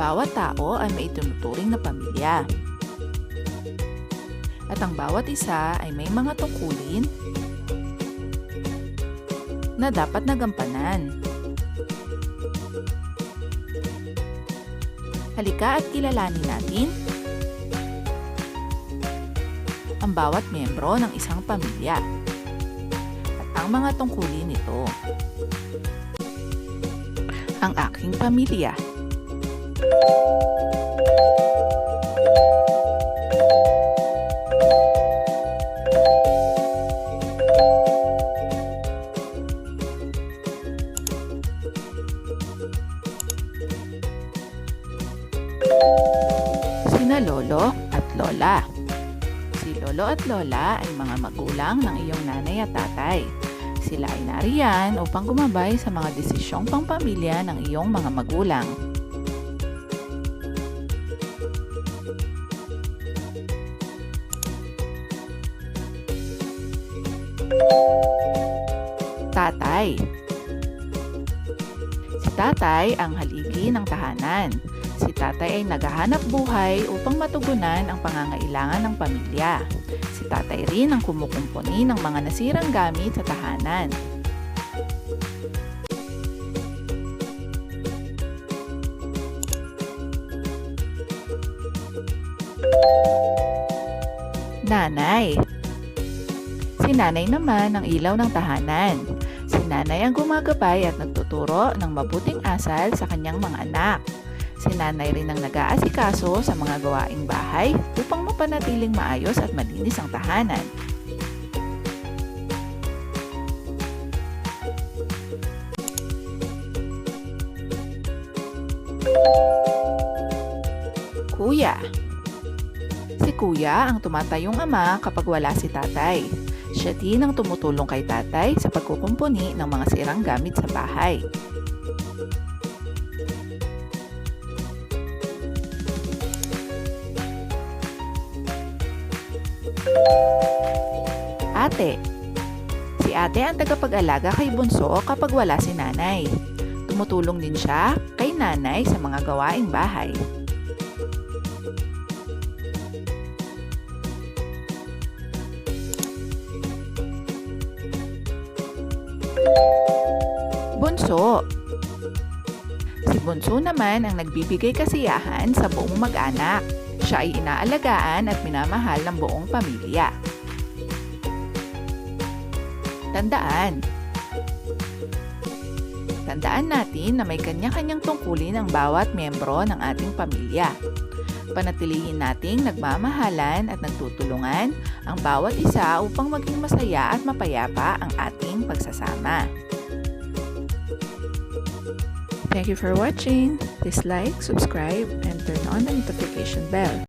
Bawat tao ay may itinuturing na pamilya. At ang bawat isa ay may mga tungkulin na dapat nagampanan. Halika at kilalanin natin ang bawat miyembro ng isang pamilya at ang mga tungkulin nito. Ang aking pamilya. Sina Lolo at Lola. Si Lolo at Lola ay mga magulang ng iyong nanay at tatay. Sila ay nariyan upang gumabay sa mga desisyong pangpamilya ng iyong mga magulang. Tatay Si tatay ang haligi ng tahanan. Si tatay ay naghahanap buhay upang matugunan ang pangangailangan ng pamilya. Si tatay rin ang kumukumpuni ng mga nasirang gamit sa tahanan. Nanay Si nanay naman ang ilaw ng tahanan. Si nanay ang gumagabay at nagtuturo ng mabuting asal sa kanyang mga anak. Si nanay rin ang nag-aasikaso sa mga gawaing bahay upang mapanatiling maayos at malinis ang tahanan. Kuya Si kuya ang tumatayong ama kapag wala si tatay. Siya din ang tumutulong kay tatay sa pagkukumpuni ng mga sirang gamit sa bahay. Ate Si ate ang tagapag-alaga kay Bunso kapag wala si nanay. Tumutulong din siya kay nanay sa mga gawaing bahay. Bunso Si Bunso naman ang nagbibigay kasiyahan sa buong mag-anak. Siya ay inaalagaan at minamahal ng buong pamilya. Tandaan Tandaan natin na may kanya-kanyang tungkulin ang bawat miyembro ng ating pamilya. Panatilihin nating nagmamahalan at nagtutulungan ang bawat isa upang maging masaya at mapayapa ang ating pagsasama. Thank you for watching. Please like, subscribe, and turn on the notification bell.